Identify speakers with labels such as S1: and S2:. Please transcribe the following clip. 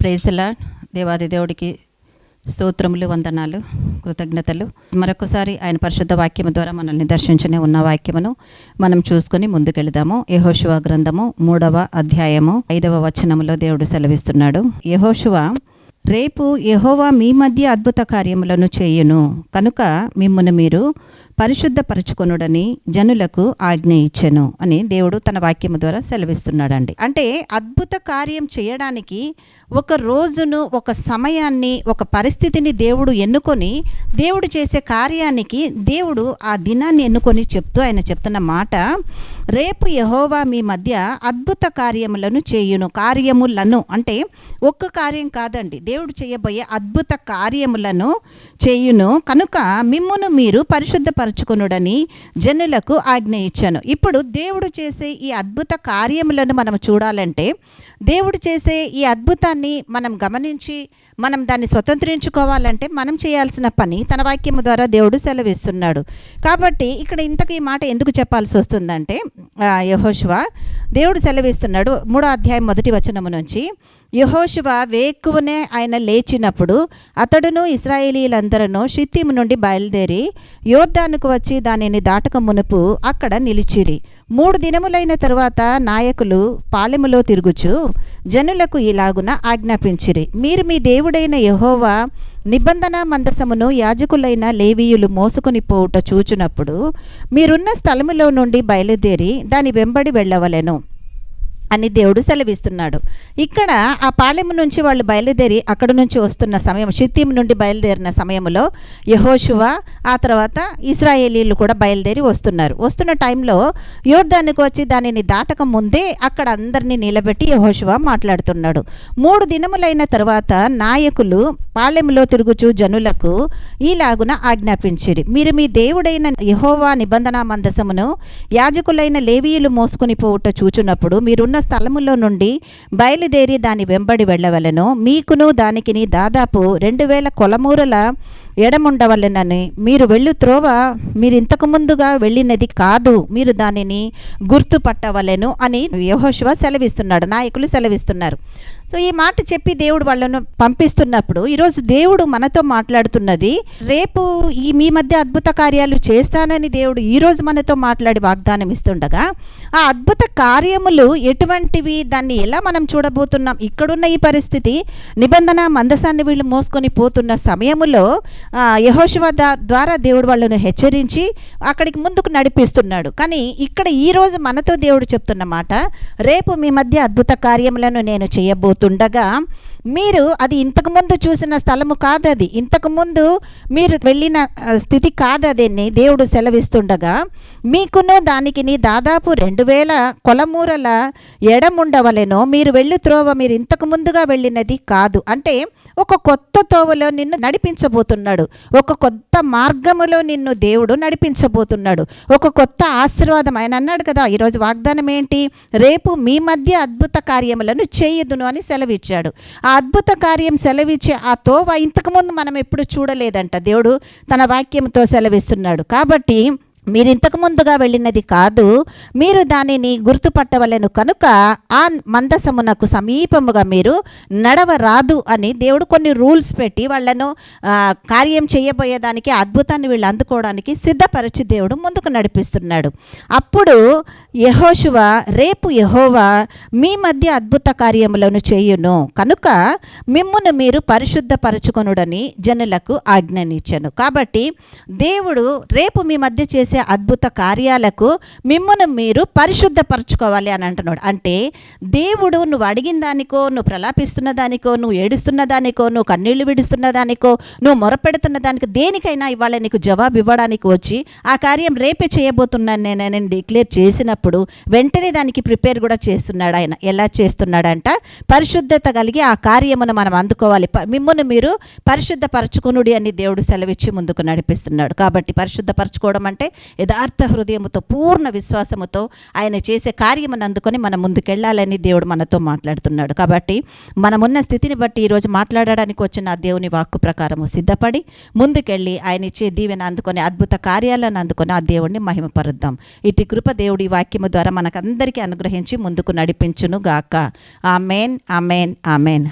S1: ప్రేజల దేవాది దేవుడికి స్తోత్రములు వందనాలు కృతజ్ఞతలు. మరొకసారి ఆయన పరిశుద్ధ వాక్యము ద్వారా మనల్ని దర్శించనే ఉన్న వాక్యమును మనం చూసుకొని ముందుకెళదాము. యహోశివ గ్రంథము మూడవ అధ్యాయము ఐదవ వచనములో దేవుడు సెలవిస్తున్నాడు. యహోశివ రేపు యహోవా మీ మధ్య అద్భుత కార్యములను చేయును. కనుక మిమ్మను మీరు పరిశుద్ధపరచుకొనుడని జనులకు ఆజ్ఞ ఇచ్చెను అని దేవుడు తన వాక్యము ద్వారా సెలవిస్తున్నాడండి. అంటే అద్భుత కార్యం చేయడానికి ఒక రోజును ఒక సమయాన్ని ఒక పరిస్థితిని దేవుడు ఎన్నుకొని దేవుడు చేసే కార్యానికి దేవుడు ఆ దినాన్ని ఎన్నుకొని చెప్తూ ఆయన చెప్తున్న మాట రేపు యహోవా మీ మధ్య అద్భుత కార్యములను చేయును. కార్యములను అంటే ఒక్క కార్యం కాదండి. దేవుడు చేయబోయే అద్భుత కార్యములను చేయును. కనుక మిమ్మును మీరు పరిశుద్ధపరచుకొనుడని జనులకు ఆజ్ఞ ఇచ్చాను. ఇప్పుడు దేవుడు చేసే ఈ అద్భుత కార్యములను మనం చూడాలంటే దేవుడు చేసే ఈ అద్భుతాన్ని మనం గమనించి మనం దాన్ని స్వతంత్రించుకోవాలంటే మనం చేయాల్సిన పని తన వాక్యము ద్వారా దేవుడు సెలవిస్తున్నాడు. కాబట్టి ఇక్కడ ఇంతకు ఈ మాట ఎందుకు చెప్పాల్సి వస్తుందంటే యహోశివ దేవుడు సెలవిస్తున్నాడు మూడో అధ్యాయం మొదటి వచనము నుంచి. యహోశివ వేకువనే ఆయన లేచినప్పుడు అతడును ఇస్రాయేలీలందరూ షిత్తిము నుండి బయలుదేరి యోర్దానుకు వచ్చి దానిని దాటక మునుపు అక్కడ నిలిచిరి. మూడు దినములైన తరువాత నాయకులు పాలెములో తిరుగుచు జనులకు ఇలాగున ఆజ్ఞాపించిరి. మీరు మీ దేవుడైన యహోవా నిబంధన మందసమును యాజకులైన లేవీయులు మోసుకుని పోవుట చూచునప్పుడు మీరున్న స్థలములో నుండి బయలుదేరి దాని వెంబడి వెళ్ళవలెను. అని దేవుడు సెలవిస్తున్నాడు. ఇక్కడ ఆ పాళెము నుంచి వాళ్ళు బయలుదేరి అక్కడ నుంచి వస్తున్న సమయం షిత్తీం నుండి బయలుదేరిన సమయంలో యహోశువ ఆ తర్వాత ఇస్రాయేలీలు కూడా బయలుదేరి వస్తున్నారు. వస్తున్న టైంలో యోర్ధానికి వచ్చి దానిని దాటక ముందే అక్కడ అందరినీ నిలబెట్టి యహోశువ మాట్లాడుతున్నాడు. మూడు దినములైన తర్వాత నాయకులు పాళెములో తిరుగుచు జనులకు ఈలాగున ఆజ్ఞాపించిరి. మీరు మీ దేవుడైన యహోవా నిబంధన మందసమును యాజకులైన లేవీయులు మోసుకుని పోవుట చూచున్నప్పుడు మీరున్న స్థలములో నుండి బయలుదేరి దాని వెంబడి వెళ్ళవలను. మీకును దానికిని దాదాపు రెండు వేల కొలమూరల ఎడముండవలెనని. మీరు వెళ్ళు త్రోవ మీరు ఇంతకు ముందుగా వెళ్ళినది కాదు మీరు దానిని గుర్తుపట్టవలెను అని యహోశివ సెలవిస్తున్నాడు నాయకులు సెలవిస్తున్నారు. సో ఈ మాట చెప్పి దేవుడు వాళ్ళను పంపిస్తున్నప్పుడు ఈరోజు దేవుడు మనతో మాట్లాడుతున్నది రేపు ఈ మీ మధ్య అద్భుత కార్యాలు చేస్తానని దేవుడు ఈరోజు మనతో మాట్లాడి వాగ్దానం ఇస్తుండగా ఆ అద్భుత కార్యములు ఎటువంటివి దాన్ని ఎలా మనం చూడబోతున్నాం ఇక్కడున్న ఈ పరిస్థితి నిబంధన మందసాన్ని వీళ్ళు మోసుకొని పోతున్న సమయములో యహోశివ ద్వారా దేవుడు వాళ్ళను హెచ్చరించి అక్కడికి ముందుకు నడిపిస్తున్నాడు. కానీ ఇక్కడ ఈరోజు మనతో దేవుడు చెప్తున్న మాట రేపు మీ మధ్య అద్భుత కార్యములను నేను చేయబోతుండగా మీరు అది ఇంతకుముందు చూసిన స్థలము కాదు అది. ఇంతకుముందు మీరు వెళ్ళిన స్థితి కాదు అదేని దేవుడు సెలవిస్తుండగా మీకును దానికి దాదాపు రెండు వేల కొలమూరల ఎడముండవలెనో మీరు వెళ్ళి త్రోవ మీరు ఇంతకు ముందుగా వెళ్ళినది కాదు. అంటే ఒక కొత్త తోవలో నిన్ను నడిపించబోతున్నాడు. ఒక కొత్త మార్గములో నిన్ను దేవుడు నడిపించబోతున్నాడు. ఒక కొత్త ఆశీర్వాదం ఆయన అన్నాడు కదా ఈరోజు వాగ్దానం ఏంటి? రేపు మీ మధ్య అద్భుత కార్యములను చేయదును అని సెలవిచ్చాడు. ఆ అద్భుత కార్యం సెలవిచ్చే ఆ తోవ ఇంతకుముందు మనం ఎప్పుడు చూడలేదంట. దేవుడు తన వాక్యంతో సెలవిస్తున్నాడు. కాబట్టి మీరు ఇంతకు ముందుగా వెళ్ళినది కాదు మీరు దానిని గుర్తుపట్టవలను కనుక ఆ మందసమునకు సమీపముగా మీరు నడవరాదు అని దేవుడు కొన్ని రూల్స్ పెట్టి వాళ్ళను కార్యం చేయబోయేదానికి అద్భుతాన్ని వీళ్ళు అందుకోవడానికి సిద్ధపరిచి దేవుడు ముందుకు నడిపిస్తున్నాడు. అప్పుడు యహోశువ రేపు యహోవా మీ మధ్య అద్భుత కార్యములను చేయును. కనుక మిమ్మును మీరు పరిశుద్ధపరచుకొనుడని జనులకు ఆజ్ఞనిచ్చాను. కాబట్టి దేవుడు రేపు మీ మధ్య చేసే అద్భుత కార్యాలకు మిమ్మల్ని మీరు పరిశుద్ధపరచుకోవాలి అని అంటున్నాడు. అంటే దేవుడు నువ్వు అడిగిన దానికో నువ్వు ప్రలాపిస్తున్న దానికో నువ్వు ఏడుస్తున్న దానికో నువ్వు కన్నీళ్ళు విడుస్తున్న దానికో నువ్వు మొరపెడుతున్న దానికి దేనికైనా ఇవాళ నీకు జవాబు ఇవ్వడానికి వచ్చి ఆ కార్యం రేపే చేయబోతున్నాను నేను నేను డిక్లేర్ చేసినప్పుడు వెంటనే దానికి ప్రిపేర్ కూడా చేస్తున్నాడు ఆయన. ఎలా చేస్తున్నాడంట? పరిశుద్ధత కలిగి ఆ కార్యమును మనం అందుకోవాలి. మిమ్మల్ని మీరు పరిశుద్ధపరచుకునుడి అని దేవుడు సెలవిచ్చి ముందుకు నడిపిస్తున్నాడు. కాబట్టి పరిశుద్ధపరచుకోవడం అంటే యథార్థ హృదయముతో పూర్ణ విశ్వాసముతో ఆయన చేసే కార్యమును అందుకొని మనం ముందుకెళ్ళాలని దేవుడు మనతో మాట్లాడుతున్నాడు. కాబట్టి మనమున్న స్థితిని బట్టి ఈరోజు మాట్లాడడానికి వచ్చిన ఆ దేవుని వాక్కు ప్రకారము సిద్ధపడి ముందుకెళ్ళి ఆయన ఇచ్చే దీవెన అందుకొని అద్భుత కార్యాలను అందుకొని ఆ దేవుడిని మహిమపరుద్దాం. ఇటు కృప దేవుడి వాక్యము ద్వారా మనకందరికీ అనుగ్రహించి ముందుకు నడిపించును గాక ఆమెన్ ఆమెన్ ఆమెన్.